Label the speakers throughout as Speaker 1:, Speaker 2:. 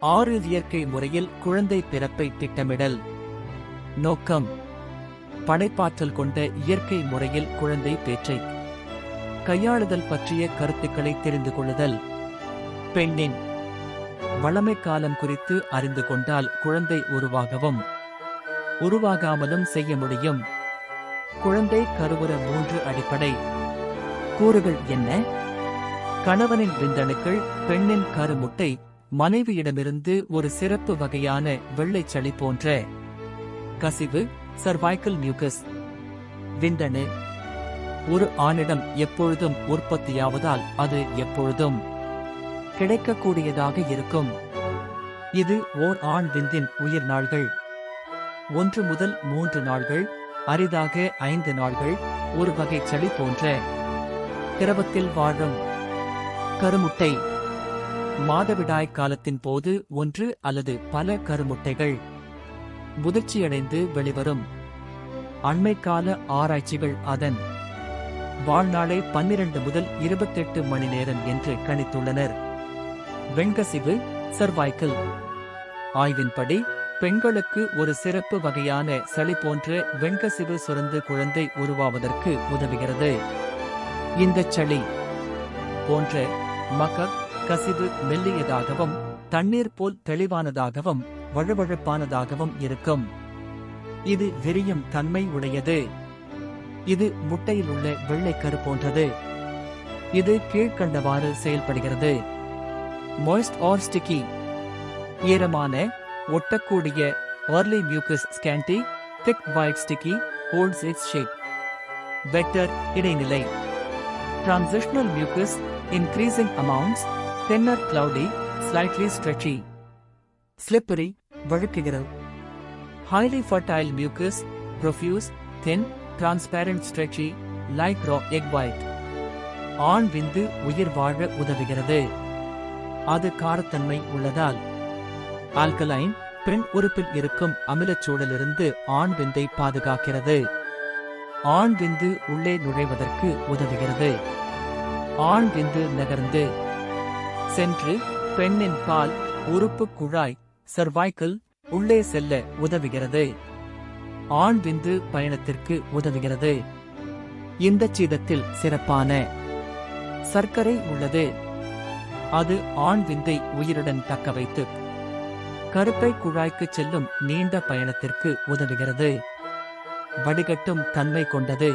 Speaker 1: ஆறு இயற்கை முறையில் குழந்தை பிறப்பை திட்டமிடல். நோக்கம். படைப்பாற்றல் கொண்ட இயற்கை முறையில் குழந்தை பேற்றை கையாளுதல் பற்றிய கருத்துக்களை தெரிந்து கொள்ளுதல். பெண்ணின். வளமை காலம் குறித்து அறிந்து கொண்டால் குழந்தை உருவாகவும். உருவாகாமலும் செய்ய முடியும். குழந்தை கருவுற மூன்று அடிப்படை. கூறுகள் என்ன? கணவனின் விந்தணுக்கள் பெண்ணின் கருமுட்டை மனைவியிடமிருந்து ஒரு சிறப்பு வகையான வெள்ளைச்சளி போன்ற கசிவு சர்வைக்கல் நியூகஸ் விந்தணு. ஒரு ஆணிடம் எப்பொழுதும் உற்பத்தியாவதால் அது எப்பொழுதும் கிடைக்கக்கூடியதாக இருக்கும். இது ஓர் ஆண் விந்தின் உயிர் நாள்கள். ஒன்று முதல் மூன்று நாள்கள் அரிதாக ஐந்து நாள்கள் ஒரு வகை சளி போன்ற திரவத்தில் வாழும் கருமுட்டை. மாதவிடாய் காலத்தின் போது ஒன்று அல்லது பல கருமுட்டைகள் முதிர்ச்சியடைந்து வெளிவரும். அண்மைக்கால ஆராய்ச்சிகள் அதன் வாழ்நாளை பன்னிரண்டு முதல் இருபத்தெட்டு மணி நேரம் என்று கணித்துள்ளனர். வெண்கசிவு சர்வைக்கல் ஆய்வின்படி பெண்களுக்கு ஒரு சிறப்பு வகையான சளி போன்ற வெண்கசிவு சுரந்து குழந்தை உருவாவதற்கு உதவுகிறது. இந்த சளி போன்ற மகக் கசிவு மெல்லியதாகவும் தண்ணீர் போல் தெளிவானதாகவும் வழுவழுப்பானதாகவும் இருக்கும். இது விரியும் தன்மை உடையது. இது முட்டையில் உள்ள வெள்ளைக்கரு போன்றது. இது கீழ்கண்டவாறு செயல்படுகிறது. மாய்ஸ்ட் ஆர் ஸ்டிக்கி ஈரமான ஒட்டக்கூடிய early mucus scanty thick white sticky holds its shape. Wetter இடைநிலை. Transitional mucus increasing amounts thinner cloudy slightly stretchy slippery வழுக்குகிறது highly fertile mucus profuse thin transparent stretchy like raw egg white ஆண் விந்து உயிர் வாழ உதவுகிறது அது காரத்தன்மை உள்ளதால் ஆல்கலைன் பெண் உறுப்பில் இருக்கும் அமிலச் சூழலிருந்து ஆண் விந்தை பாதுகாக்கிறது ஆண் விந்து உள்ளே நுழைவதற்கு உதவுகிறது ஆண் விந்து நகர்ந்து சென்று பெண்ணின் பால் உறுப்பு குழாய் சர்வாய்க்கல் உள்ளே செல்ல உதவுகிறது. ஆண் விந்து பயணத்திற்கு உதவுகிறது. இந்த சீதத்தில் சிறப்பான சர்க்கரை உள்ளது. அது ஆண் விந்தை உயிருடன் தக்க வைத்து கருப்பை குழாய்க்கு செல்லும் நீண்ட பயணத்திற்கு உதவுகிறது. வடிகட்டும் தன்மை கொண்டது.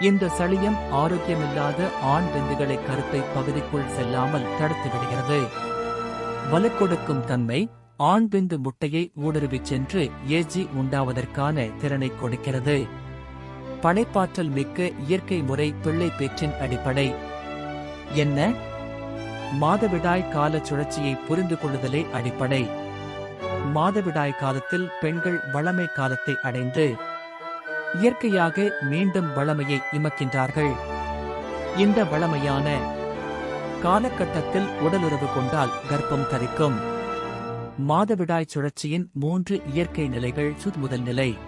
Speaker 1: இந்த சளியம் ஆரோக்கியமில்லாத ஆண் விந்துகளை கருத்தை பகுதிக்குள் செல்லாமல் தடுத்து விடுகிறது. வலுக்கொடுக்கும் தன்மை ஆண் விந்து முட்டையை ஊடுருவிச் சென்று ஏஜி உண்டாவதற்கான திறனை கொடுக்கிறது. படைப்பாற்றல் மிக்க இயற்கை முறை பிள்ளை பேச்சின் அடிப்படை. என்ன? மாதவிடாய் கால சுழற்சியை புரிந்து கொள்ளுதலே அடிப்படை. மாதவிடாய் காலத்தில் பெண்கள் வளமை காலத்தை அடைந்து இயற்கையாக மீண்டும் வளமையை இமக்கின்றார்கள். இந்த வளமையான காலகட்டத்தில் உடலுறவு கொண்டால் கர்ப்பம் தரிக்கும். மாதவிடாய் சுழற்சியின் மூன்று இயற்கை நிலைகள் சுத் முதல் நிலை.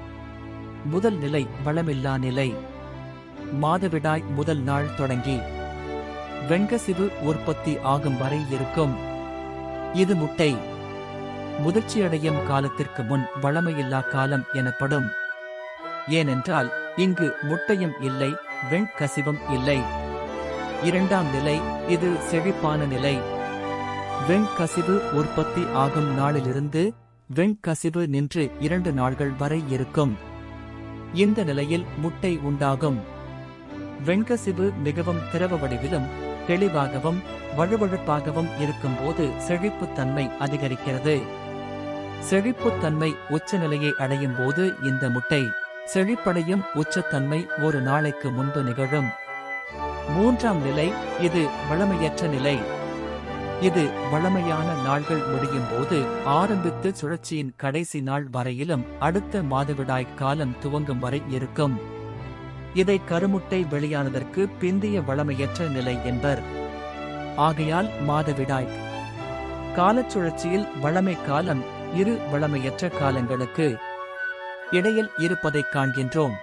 Speaker 1: முதல் நிலை வளமில்லா நிலை. மாதவிடாய் முதல் நாள் தொடங்கி. வெண்கசிவு உற்பத்தி ஆகும் வரை இருக்கும். இது முட்டை. முதிர்ச்சியடையும் காலத்திற்கு முன் வளமையில்லா காலம் எனப்படும். ஏனென்றால் இங்கு முட்டையும் இல்லை வெண்கசிவும் இல்லை. இரண்டாம் நிலை இது செழிப்பான நிலை. வெண்கசிவு உற்பத்தி ஆகும் நாளிலிருந்து வெண்கசிவு நின்று இரண்டு நாள்கள் வரை இருக்கும். இந்த நிலையில் முட்டை உண்டாகும். வெண்கசிவு மிகவும் திரவ வடிவிலும் தெளிவாகவும் வழுவழுப்பாகவும் இருக்கும்போது செழிப்புத்தன்மை அதிகரிக்கிறது. செழிப்புத்தன்மை உச்சநிலையை அடையும் போது இந்த முட்டை செழிப்படையும் உச்சத்தன்மை ஒரு நாளைக்கு முன்பு நிகழும். மூன்றாம் நிலை இது வளமையற்ற நிலை. இது வளமையான நாள்கள் முடியும் போது ஆரம்பித்து சுழற்சியின் கடைசி நாள் வரையிலும் அடுத்த மாதவிடாய் காலம் துவங்கும் வரை இருக்கும். இதை கருமுட்டை வெளியானதற்கு பிந்திய வளமையற்ற நிலை என்பர். ஆகையால் மாதவிடாய். காலச் சுழற்சியில் வளமை காலம் இரு வளமையற்ற காலங்களுக்கு. இடையில் இருப்பதைக் காண்கின்றோம்.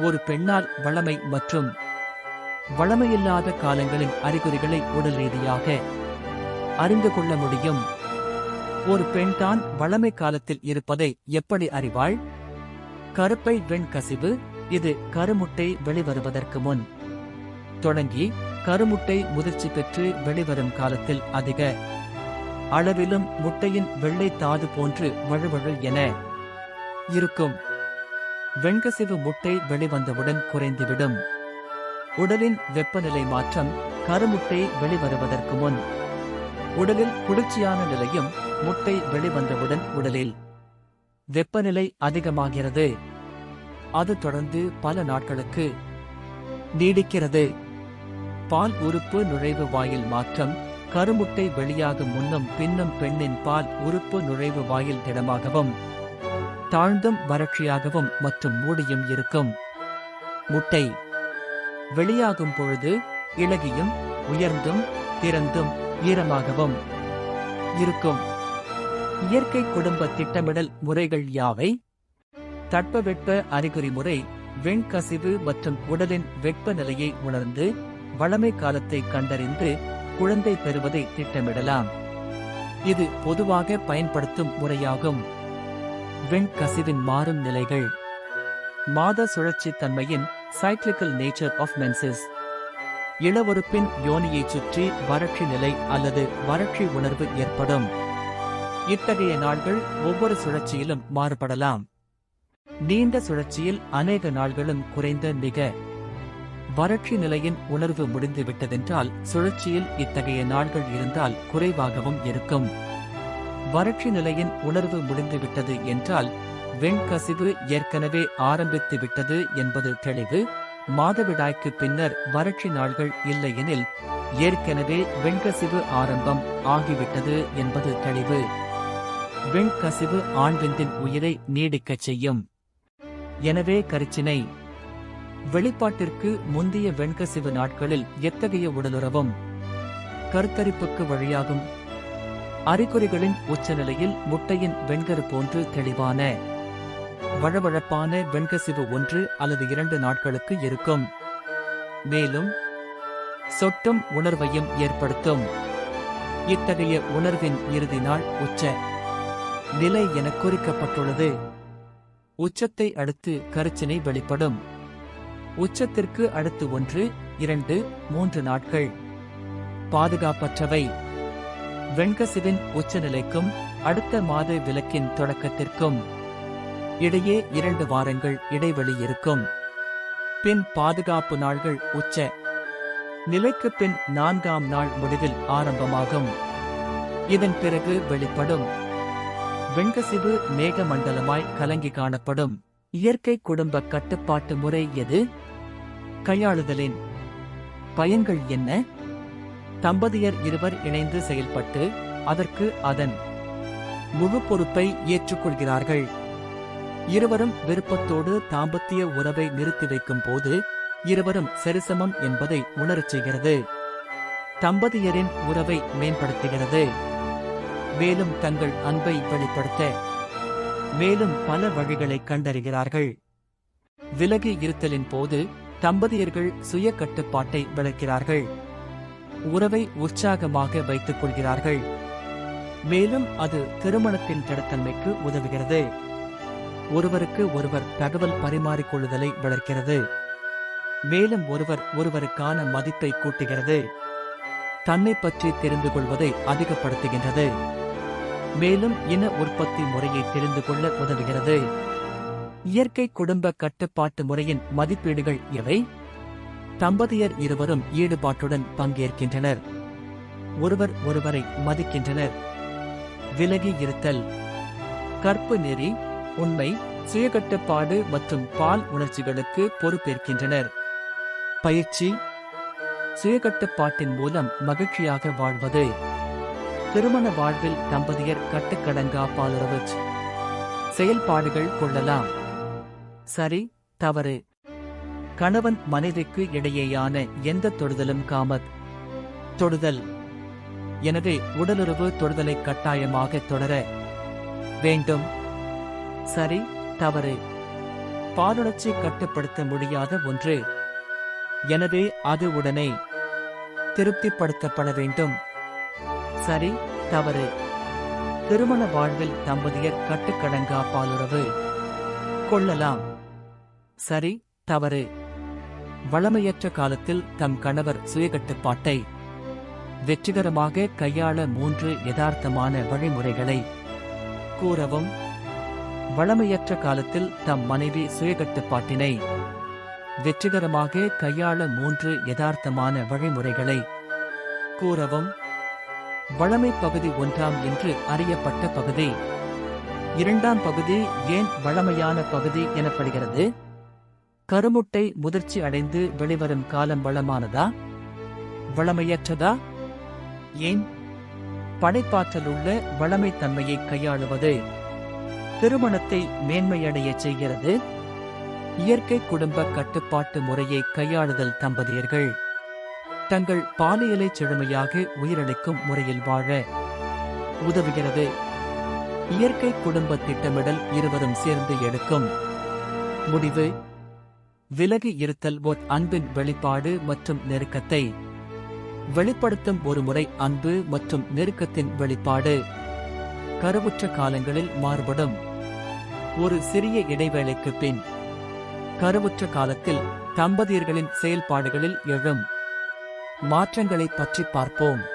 Speaker 1: ஒரு பெண்ணால் வளமை மற்றும் வளமையில்லாத காலங்களின் அறிகுறிகளை உடல் ரீதியாக அறிந்து கொள்ள முடியும். ஒரு பெண் தான் வளமை காலத்தில் இருப்பதை எப்படி அறிவாள்? கருப்பை வெண் கசிவு இது கருமுட்டை வெளிவருவதற்கு முன். தொடங்கி கருமுட்டை முதிர்ச்சி பெற்று வெளிவரும் காலத்தில் அதிக அளவிலும் முட்டையின் வெள்ளை தாது போன்று வழுவழு என இருக்கும். வெண்கசிவு முட்டை வெளிவந்தவுடன் குறைந்துவிடும். உடலின் வெப்பநிலை மாற்றம் கருமுட்டை வெளிவருவதற்கு முன். உடலில் குளிர்ச்சியான நிலையும் முட்டை வெளிவந்தவுடன் உடலில் வெப்பநிலை அதிகமாகிறது. அது தொடர்ந்து பல நாட்களுக்கு நீடிக்கிறது. பால் உறுப்பு நுழைவு வாயில் மாற்றம் கருமுட்டை வெளியாகும் முன்னும் பின்னும் பெண்ணின் பால் உறுப்பு நுழைவு வாயில் திடமாகவும் தாழ்ந்தும் வறட்சியாகவும் மற்றும் மூடியும் இருக்கும். முட்டை. வெளியாகும் பொழுது இளகியும் உயர்ந்தும் திறந்தும் ஈரமாகவும் இருக்கும். இயற்கை குடும்ப திட்டமிடல் முறைகள் யாவை? தட்பவெட்ப அறிகுறி முறை வெண்கசிவு மற்றும் உடலின் வெப்பநிலையை உணர்ந்து வளமை காலத்தை கண்டறிந்து குழந்தை பெறுவதை திட்டமிடலாம். இது பொதுவாக பயன்படுத்தும் முறையாகும். வெண்கசிவின் மாறும் நிலைகள். மாத சுழற்சி தன்மையின் சைக்ளிக்கல் நேச்சர் ஆஃப் மென்சஸ் இளவறுப்பின் யோனியைச் சுற்றி வறட்சி நிலை அல்லது வறட்சி உணர்வு ஏற்படும். இத்தகைய நாள்கள் ஒவ்வொரு சுழற்சியிலும் மாறுபடலாம். நீண்ட சுழற்சியில் அநேக நாள்களும் குறைந்த மிக வறட்சி நிலையின் உணர்வு முடிந்துவிட்டதென்றால் சுழற்சியில் இத்தகைய நாள்கள் இருந்தால் குறைவாகவும் இருக்கும். வறட்சி நிலையின் உணர்வு முடிந்துவிட்டது என்றால் வெண்கசிவு ஏற்கனவே ஆரம்பித்து விட்டது என்பது தெளிவு. மாதவிடாய்க்கு பின்னர் வறட்சி நாள்கள் இல்லையெனில் ஏற்கனவே வெண்கசிவு ஆரம்பம் ஆகிவிட்டது என்பது தெளிவு. வெண்கசிவு ஆண்விந்தின் உயிரை நீடிக்கச் செய்யும். எனவே கரிச்சினை வெளிப்பாட்டிற்கு முந்தைய வெண்கசிவு நாட்களில் எத்தகைய உடலுறவும்? கருத்தரிப்புக்கு வழியாகும் அறிகுறிகளின் உச்சநிலையில் முட்டையின் வெண்கரு போன்று தெளிவான வழவழப்பான வெண்கசிவு ஒன்று அல்லது இரண்டு நாட்களுக்கு இருக்கும். மேலும் சொட்டும் உணர்வையும் ஏற்படுத்தும். இத்தகைய உணர்வின் இறுதி நாள் உச்ச நிலை என குறிக்கப்பட்டுள்ளது. உச்சத்தை அடுத்து கருச்சினை வெளிப்படும். உச்சத்திற்கு அடுத்து ஒன்று இரண்டு மூன்று நாட்கள். பாதுகாப்பற்றவை. வெண்கசிவின் உச்சநிலைக்கும் அடுத்த மாத விலக்கின் தொடக்கத்திற்கும் இடையே இரண்டு வாரங்கள் இடைவெளி இருக்கும். பின் பாதுகாப்பு நாள்கள் உச்ச நிலைக்கு பின் நான்காம் நாள் முடிவில் ஆரம்பமாகும். இதன் பிறகு வெளிப்படும். வெண்கசிவு மேகமண்டலமாய் கலங்கி காணப்படும். இயற்கை குடும்ப கட்டுப்பாட்டு முறை எது? கையாளுதலின் பயன்கள் என்ன? தம்பதியர் இருவர் இணைந்து செயல்பட்டு அதற்கு அதன் முழு பொறுப்பை ஏற்றுக்கொள்கிறார்கள். இருவரும் விருப்பத்தோடு தாம்பத்திய உறவை நிறுத்தி வைக்கும் போது இருவரும் சரிசமம் என்பதை உணரச் செய்கிறது. தம்பதியரின் உறவை மேம்படுத்துகிறது. மேலும் தங்கள் அன்பை வெளிப்படுத்த மேலும் பல வழிகளை கண்டறிகிறார்கள். விலகி இருத்தலின் போது தம்பதியர்கள் சுய கட்டுப்பாட்டை விளக்கிறார்கள். உறவை உற்சாகமாக வைத்துக் கொள்கிறார்கள். மேலும் அது திருமணத்தின் திடத்தன்மைக்கு உதவுகிறது. ஒருவருக்கு ஒருவர் தகவல் பரிமாறிக்கொள்ளுதலை வளர்க்கிறது. மேலும் ஒருவர் ஒருவருக்கான மதிப்பை கூட்டுகிறது. தன்னை பற்றி தெரிந்து கொள்வதை அதிகப்படுத்துகின்றது. மேலும் இன உற்பத்தி முறையை தெரிந்து கொள்ள உதவுகிறது. இயற்கை குடும்ப கட்டுப்பாட்டு முறையின் மதிப்பீடுகள் எவை? தம்பதியர் இருவரும் ஈடுபாட்டுடன் பங்கேற்கின்றனர். ஒருவர் ஒருவரை மதிக்கின்றனர். விலகி இருத்தல். கற்பு நெறி உண்மை சுயகட்டுப்பாடு மற்றும் பால் உணர்ச்சிகளுக்கு பொறுப்பேற்கின்றனர். பயிற்சி. சுயகட்டுப்பாட்டின் மூலம் மகிழ்ச்சியாக வாழ்வது. திருமண வாழ்வில் தம்பதியர் கட்டுக்கடங்கா பாலுறவு. செயல்பாடுகள் கொள்ளலாம். சரி தவறு. கணவன் மனைவிக்கு இடையேயான எந்த தொடுதலும் காமத். தொடுதல். எனவே உடலுறவு தொடுதலை கட்டாயமாக தொடர வேண்டும். சரி தவறு. பாலுணர்ச்சி கட்டுப்படுத்த முடியாத ஒன்று. எனவே அது உடனே திருப்திப்படுத்தப்பட வேண்டும். சரி தவறு. திருமண வாழ்வில் தம்பதியர் கட்டுக்கடங்கா பாலுறவு. கொள்ளலாம். சரி தவறு. வளமையற்ற காலத்தில் தம் கணவர் சுயகட்டுப்பாட்டை வெற்றிகரமாக கையாள மூன்று யதார்த்தமான வழிமுறைகளை கூறவும் வளமையற்ற காலத்தில் தம் மனைவி சுயகட்டுப்பாட்டினை வெற்றிகரமாக கையாள மூன்று யதார்த்தமான வழிமுறைகளை கூறவும் வளமை பகுதி ஒன்றாம் என்று அறியப்பட்ட பகுதி. இரண்டாம் பகுதி ஏன் வளமையான பகுதி எனப்படுகிறது? கருமுட்டை முதிர்ச்சி அடைந்து வெளிவரும் காலம் வளமானதா? வளமையற்றதா? ஏன்? படைப்பாற்றல் உள்ள வளமைத்தன்மையை கையாளுவது திருமணத்தை மேன்மையடையச் செய்கிறது? இயற்கை குடும்ப கட்டுப்பாட்டு முறையை கையாளுதல் தம்பதியர்கள் தங்கள் பாலியலை செழுமையாக உயிரளிக்கும் முறையில் வாழ உதவுகிறது. இயற்கை குடும்ப திட்டமிடல் இருவரும் சேர்ந்து எடுக்கும் முடிவு விலகி இருத்தல் ஓர் அன்பின் வெளிப்பாடு மற்றும் நெருக்கத்தை. வெளிப்படுத்தும் ஒரு முறை அன்பு மற்றும் நெருக்கத்தின் வெளிப்பாடு. கருவுற்ற காலங்களில் மாறுபடும். ஒரு சிறிய இடைவேளைக்கு பின். கருவுற்ற காலத்தில் தம்பதியர்களின் செயல்பாடுகளில் எழும். மாற்றங்களைப் பற்றி பார்ப்போம்.